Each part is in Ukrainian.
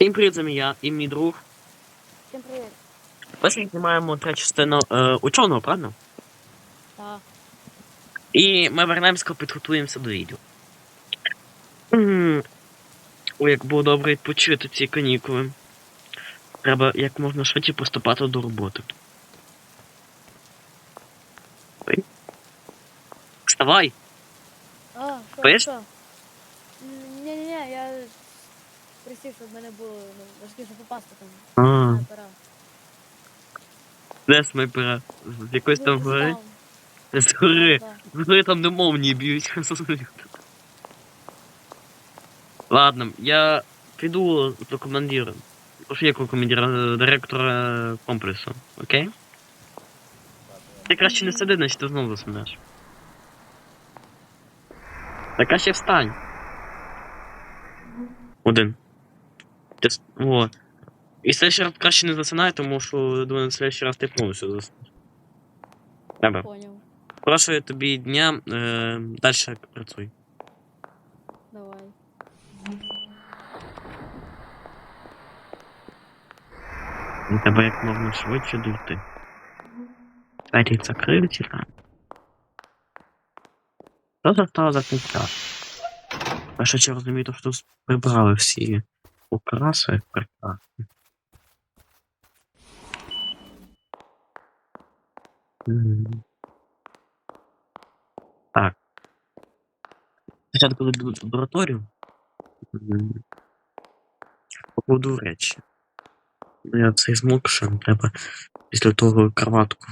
Всім привіт, це я і мій друг. Всім привіт. Перший знімаємо третю частину е, ученого, правильно? Так. І ми вернемося, підготуємося до відео. Ой, як було добре відпочити ці канікули. Треба як можна швидше поступати до роботи. Ой. Вставай! А, що, Пиш? що? Ні, ні, ні, я присів, щоб мене було ну, важкіше попасти там. А, на де снайпера? З якоїсь там Ну, гори? там. З гори. Так, З гори там не мовні б'ють. Ладно, я піду до командира. Тож якого командира Е, директора комплексу, окей? Ти краще не сиди, значить ти знову заснеш. Та краще встань. Один. О. І следующий раз краще не засинай, тому що думаю, на следующий раз ти повністю заснеш. Добре. Поняв. Хорошого тобі дня. Е, далі працюй. Давай. Тебе як можна швидше дійти. Двері закриті там. Що застало за кінця? Перше чи розумію, то, що тут прибрали всі украси прекрасні. Так. Спочатку в лабораторію. М. Покладу речі. Я цей змокший, треба після того кроватку.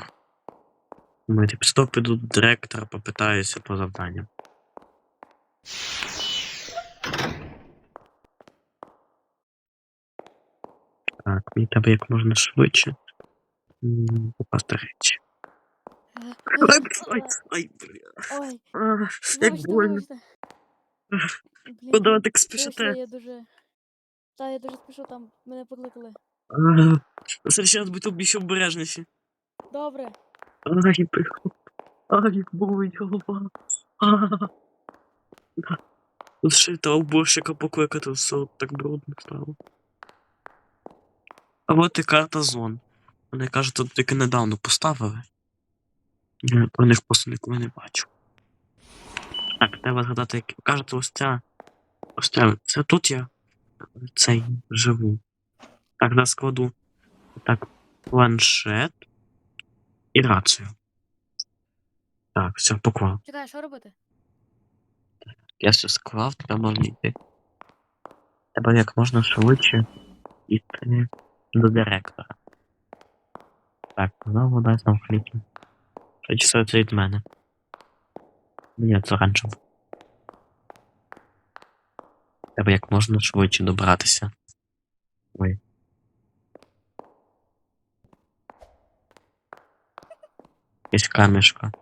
Після того піду до директора, попитаюся по завданням. Так, мені треба як можна швидше. Попасти речі. Е, бля. Ой, А, Як больно. Куди ви так спішите? я дуже... Та, я дуже спішу, там мене покликали. А, Следующий раз будьте обережніші. Добре. Ай, бля. Ай, як болить голова. Тут ще й та уборщика покликати, все так брудно стало. А от і карта зон. Вони кажуть, тут тільки недавно поставили. Я про них просто ніколи не бачу. Так, треба згадати, як кажете, ось ця. Ось ця. Це тут я цей живу. Так, да, складу. Так, планшет і рацію. Так, все, поклав. Чекай, що робити? Я все склав, треба можна йти. Треба як можна швидше йти до директора. Так, знову дай сам хліб. Швидше все це від мене. Ні, це раніше. Треба як можна швидше добратися. Ой. Якась камішка.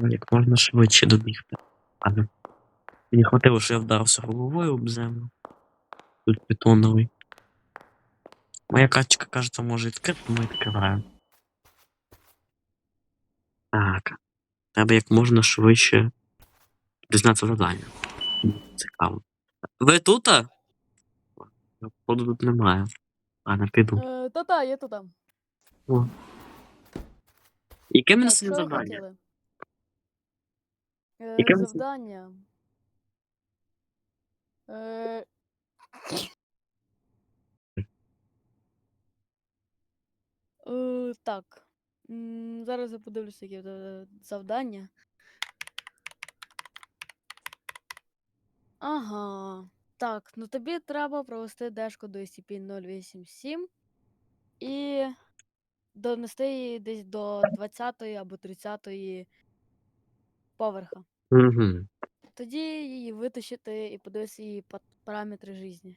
Як можна швидше добігти. Ладно. Мені хватило, що я вдарився головою об землю. Тут бетоновий. Моя качка, кажется, може відкрити, тому я відкриваю. Так. Треба як можна швидше дізнатися завдання. Цікаво. Ви тут? Походу тут немає. Ладно, піду. Е, Та-та, я тут. О. Яке мене Так, сьогодні що ви завдання? хотіли? Е, Яке ми- завдання. Е... Е, так. Зараз я подивлюся, яке завдання. Ага. Так, ну тобі треба провести дешку до SCP-087 і донести її десь до 20 або 30 поверха. Угу. Тоді її витащити і подивитися її параметри житті.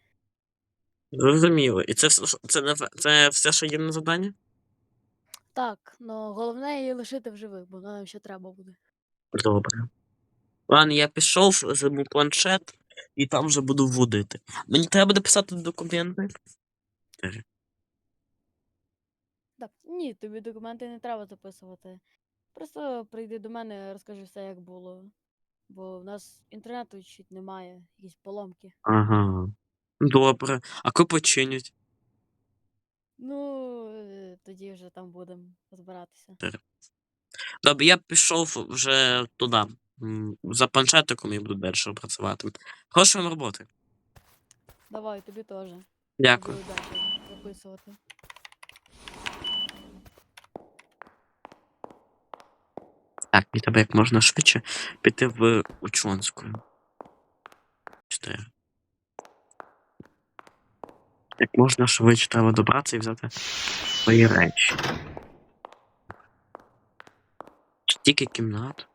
Зрозуміло. І це, все, це, не це все, що є на завдання? Так, ну головне її лишити в живих, бо нам ще треба буде. Добре. Ладно, я пішов, займу планшет і там вже буду вводити. Мені треба буде писати документи. Так, ні, тобі документи не треба записувати. Просто прийди до мене, розкажи все, як було. Бо в нас інтернету чуть немає, якісь поломки. Ага. Добре. А коли починять? Ну, е, тоді вже там будемо розбиратися. Добре, я пішов вже туди. м, За планшетиком і буду далі працювати. Хорошої вам роботи. Давай, тобі теж. Дякую. Буду далі записувати. Так, мені треба як можна швидше піти в Учонську. Чотири. Як можна швидше треба добратися і взяти свої речі. Стільки кімнат.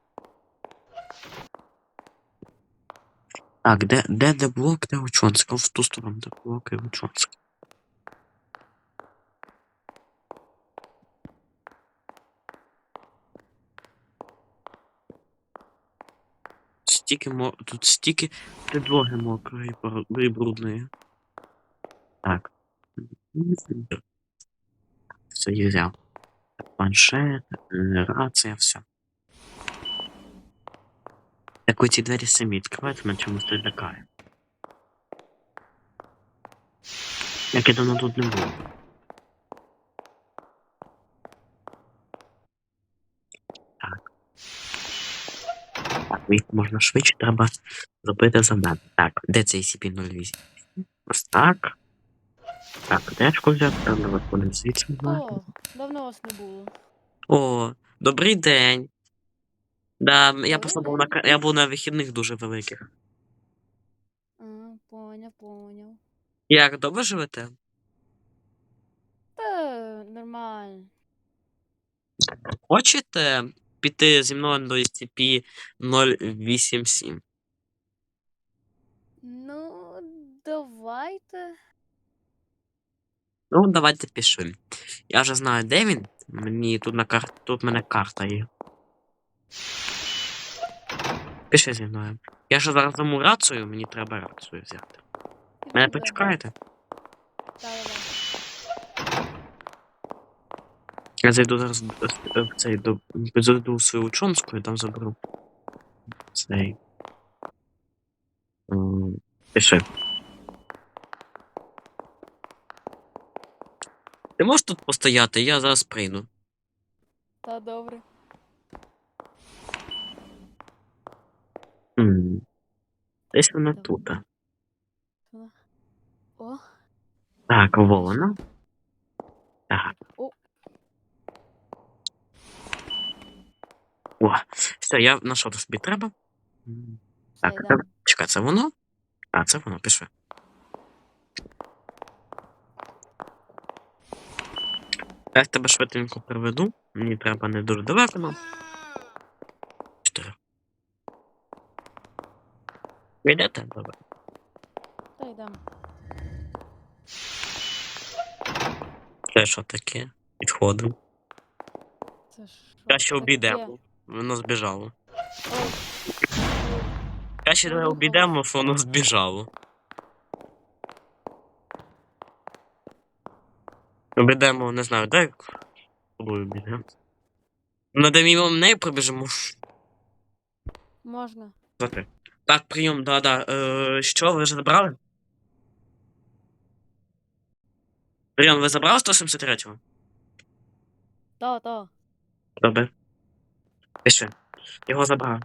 Так, де, де, де блок, де Учонська? В ту сторону, де блок і Учонська. Стільки мо... Тут стільки підлоги мокрої і брудної. Так. Все, я взяв. Планшет, рація, все. Так ці двері самі відкриваються, мене чомусь це лякає. Як я давно тут не був. Їх можна швидше, треба зробити завдання. Так, де цей CP08? Ось так. Так, дешку взяти, треба виходити звідси. О, давно вас не було. О, добрий день. Да, я просто був на я був на вихідних дуже великих. А, поняв, поняв. Як добре живете? Та нормально. Хочете піти зі мною до SCP 087? Ну, давайте. Ну, давайте пішли. Я вже знаю, де він. Мені тут на кар... тут в мене карта є. Пішли зі мною. Я ж зараз заму рацію, мені треба рацію взяти. Мене почекаєте? Да-да-да. Я зайду зараз в- цей до зайду в свою учонську і там заберу. Цей. Пиши. Ти можеш тут постояти, я зараз прийду. Та добре. М. Десь вона Давай. тут. О, Так, вона. Так. О. Все, я знайшов, що тобі треба. Так, це, чекай, це воно? А, це воно, пішли. Я тебе швиденько приведу. Мені треба не дуже далеко нам. Чотири. Йдете? Добре. Та йдемо. Це що таке? Підходимо. Це що Краще таке? обійдемо. Воно збіжало. Краще давай обійдемо, що воно збіжало. Обійдемо, не знаю, де тобою обійдемо. Ну, де мимо неї пробіжимо. Можна. Закрий. Так, прийом, да-да. Е, що, ви вже забрали? Прийом, ви забрали 173-го? Та, та. Добре. Пиши. Його забрав.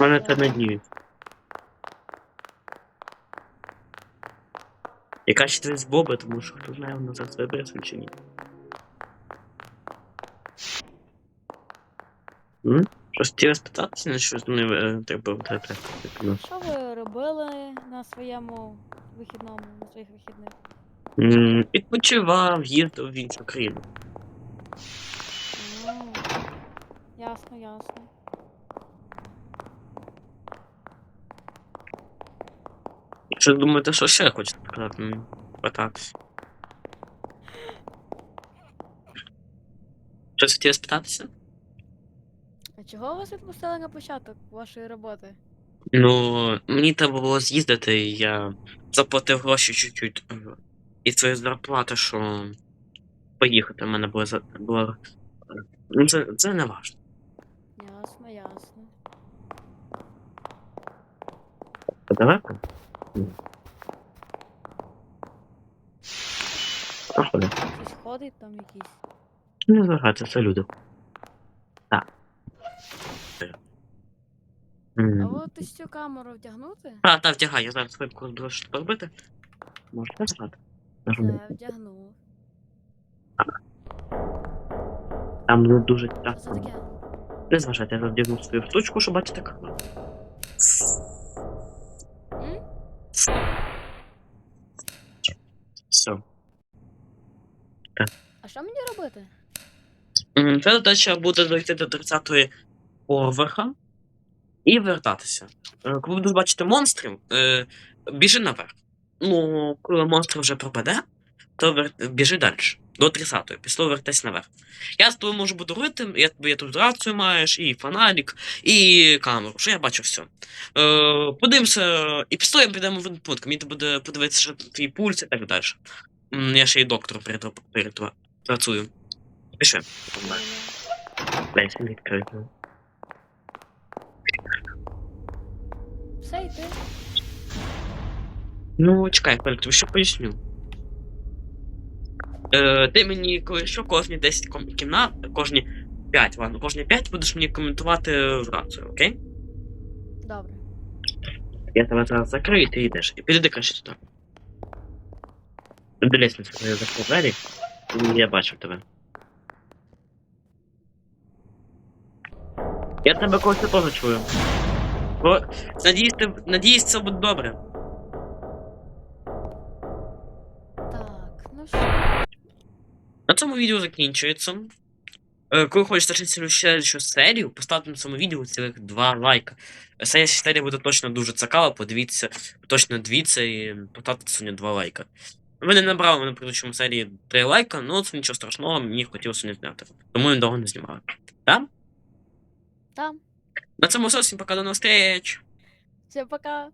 У мене це не діє. Яка ще ти з Боби, тому що хто знає, воно зараз вибереться чи ні. М? Щось хотіла спитатися, на щось не е, треба втрати. Що ви робили на своєму вихідному, на своїх вихідних? М, Відпочивав, їздив в іншу країну. Ясно, ясно. Якщо думаєте, що ще хочете сказати, мені питатися. Щось хотіли спитатися? А чого вас відпустили на початок вашої роботи? Ну, мені треба було з'їздити, і я заплатив гроші чуть-чуть. е, І це зарплата, що поїхати в мене було було. е, Ну, це, це не важно. Ясно, ясно. Далеко? Ні. Проходи. Хтось ходить там якийсь. Не зважайте, це люди. Так. А М. от ось цю камеру вдягнути? А, так, вдягай, я зараз хвилинку дуже що поробити. Можете згадати? Нажму. Це вдягнув. Там не дуже Що це часто. таке? Не зважайте, я завдягнув свою штучку, щоб бачити камеру. М? Все. А що мені робити? М, Твоя задача буде дойти до 30-ї поверха і вертатися. Е, Коли будеш бачити монстрів, е, біжи наверх. Ну, коли монстр вже пропаде, то вер... біжи далі. До 30-ї, після того вертайся наверх. Я з тобою можу бути говорити, я я тут рацію маєш, і фонарик, і камеру, що я бачу все. Е, подивимося, і після того підемо в один пункт. Мені буде подивитися що твій пульс і так далі. Я ще й доктору перед, перед, працюю. Пішли. Десь відкрито. Все. Ну, чекай, Фелік, тобі що поясню. Е, ти мені коли що кожні 10 ком- кімнат, кожні 5, ладно, кожні 5 будеш мені коментувати в рацію, окей? Добре. Я тебе зараз закрию, і ти йдеш. І підійди краще туди. До лісниці, коли я закрив двері, і я бачив тебе. Я тебе когось теж чую. Бо, надіюсь, ти- надіюсь, це буде добре. На цьому відео закінчується. Е, Коли хочеш зачитати ще ще серію, поставте на цьому відео цілих два лайка. Ця серія буде точно дуже цікава, подивіться, точно дивіться і поставте сьогодні два лайка. Ви не набрали на предыдущому серії три лайка, ну це нічого страшного, мені хотілося сьогодні зняти. Тому я довго не знімаю. Так? Там. На цьому все, всім пока до нових встреч! Всем пока.